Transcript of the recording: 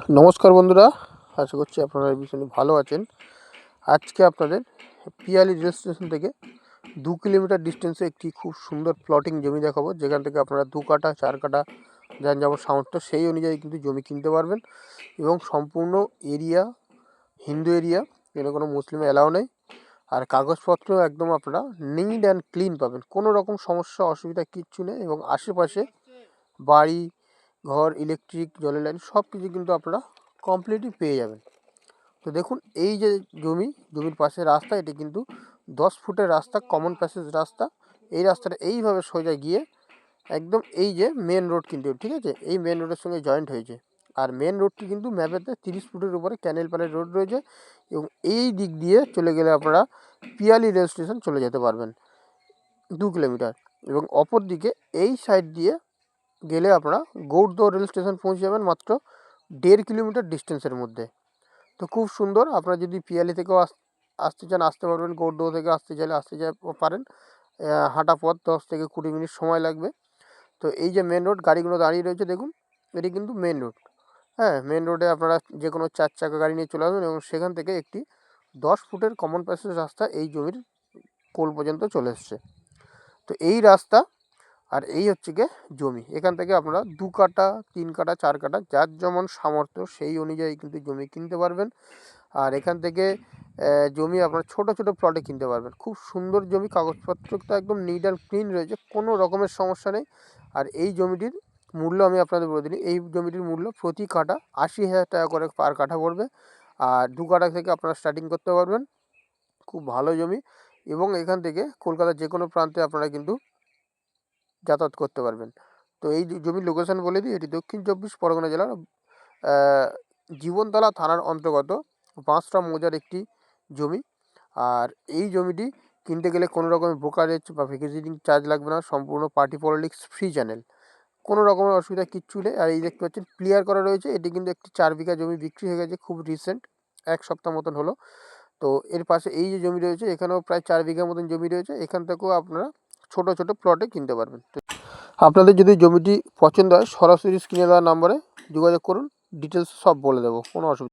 নমস্কার বন্ধুরা, আশা করছি আপনারা ভীষণই ভালো আছেন। আজকে আপনাদের পিয়ালি রেল স্টেশন থেকে দু কিলোমিটার ডিস্টেন্সে একটি খুব সুন্দর প্লটিং জমি দেখাবো, যেখান থেকে আপনারা দু কাটা চার কাটা যান যাব সামর্থ্য সেই অনুযায়ী কিন্তু জমি কিনতে পারবেন এবং সম্পূর্ণ এরিয়া হিন্দু এরিয়া এখানে কোনো মুসলিম অ্যালাও নেই। আর কাগজপত্র একদম আপনারা নিট অ্যান্ড ক্লিন পাবেন, কোনো রকম সমস্যা, অসুবিধা কিচ্ছু নেই এবং আশেপাশে বাড়ি ঘর ইলেকট্রিক জলের লাইন সব কিছু কিন্তু আপনারা কমপ্লিটই পেয়ে যাবেন। তো দেখুন, এই যে জমি, জমির পাশে রাস্তা, এটি কিন্তু দশ ফুটের রাস্তা কমন প্যাসেজ রাস্তা। এই রাস্তাটা এইভাবে সোজা গিয়ে একদম এই যে মেন রোড কিন্তু, ঠিক আছে? এই মেন রোডের সঙ্গে জয়েন্ট হয়েছে। আর মেন রোডটি কিন্তু ম্যাপেতে তিরিশ ফুটের উপরে ক্যানেল পালের রোড রয়েছে এবং এই দিক দিয়ে চলে গেলে আপনারা পিয়ালি রেল স্টেশন চলে যেতে পারবেন। দু কিলোমিটার এবং অপর দিকে এই সাইড দিয়ে গেলে আপনারা গৌড়দহ রেল স্টেশন পৌঁছে যাবেন মাত্র দেড় কিলোমিটার ডিস্টেন্সের মধ্যে। তো খুব সুন্দর, আপনারা যদি পিয়ালি থেকেও আস, আসতে চান, আসতে পারবেন গৌড়দহ থেকে আসতে চাইলে আসতে চাই পারেন। হাঁটা পথ দশ থেকে কুড়ি মিনিট সময় লাগবে। তো এই যে মেন রোড গাড়িগুলো দাঁড়িয়ে রয়েছে, দেখুন, এটি কিন্তু মেন রোড হ্যাঁ মেন রোডে আপনারা যে কোনো চার চাকা গাড়ি নিয়ে চলে আসবেন এবং সেখান থেকে একটি দশ ফুটের কমন প্যাসেজ রাস্তা এই জমির কোল পর্যন্ত চলে এসছে। তো এই রাস্তা আর এই হচ্ছে গিয়ে জমি। এখান থেকে আপনারা দু কাটা তিন কাটা চার কাটা যার যেমন সামর্থ্য সেই অনুযায়ী কিন্তু জমি কিনতে পারবেন। আর এখান থেকে জমি আপনারা ছোট ছোট প্লটে কিনতে পারবেন। খুব সুন্দর জমি কাগজপত্রটা একদম নিট অ্যান্ড ক্লিন রয়েছে, কোনো রকমের সমস্যা নেই। আর এই জমিটির মূল্য আমি আপনাদের বলে দিই, এই জমিটির মূল্য প্রতি কাঠা আশি হাজার টাকা করে পার কাঠা পড়বে। আর দু কাঠা থেকে আপনারা স্টার্টিং করতে পারবেন। খুব ভালো জমি এবং এখান থেকে কলকাতার যে কোনো প্রান্তে আপনারা কিন্তু যাতায়াত করতে পারবেন। তো এই জমির লোকেশন বলে দিই, এটি দক্ষিণ চব্বিশ পরগনা জেলার জীবনতলা থানার অন্তর্গত পাঁচটা মৌজার একটি জমি। আর এই জমিটি কিনতে গেলে কোনো রকমের ব্রোকারেজ বা ভিজিটিং চার্জ লাগবে না, সম্পূর্ণ পার্টি পলিটিক্স ফ্রি চ্যানেল কোনো রকমের অসুবিধা কিচ্ছু নেই। আর এই দেখতে পাচ্ছেন ক্লিয়ার করা রয়েছে, এটি কিন্তু একটি চার বিঘা জমি বিক্রি হয়ে গেছে খুব রিসেন্ট এক সপ্তাহ মতন হলো। তো এর পাশে এই যে জমি রয়েছে, এখানেও প্রায় চার বিঘা মতন জমি রয়েছে। এখান থেকেও আপনারা ছোট ছোট প্লটে কিনতে পারবেন। আপনাদের যদি জমিটি পছন্দ হয়, সরাসরি স্ক্রিনে দেওয়া নাম্বারে যোগাযোগ করুন। ডিটেলস সব বলে দেবো, কোনো অসুবিধা